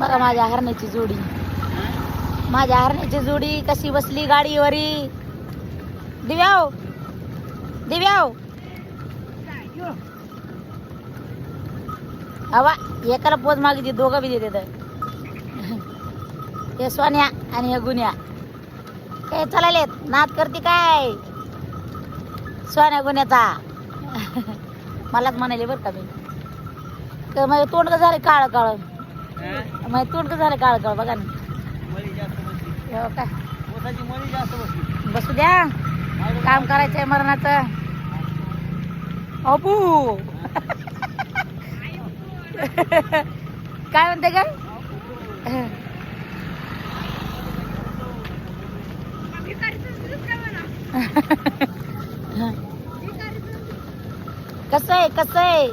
बघा माझ्या हरण्याची जोडी. माझ्या हरण्याची जोडी कशी बसली गाडीवरी? दिव्याव दिव्याव हवा एकाला पोज मागितली दोघं बी देते हे सोन्या आणि हे गुन्ह्या काय चाललेत नाद करते काय? सोन्या गुन्ह्याचा मलाच म्हणाले बरं का मी. तर तोंड का झालं काळ काळ माझे तोंड का झालं काळ काळ बघा ना. हो काय बसू द्या. काम करायचंय मरणाचं. अबू. काय म्हणते काय कसं आहे? कसं आहे?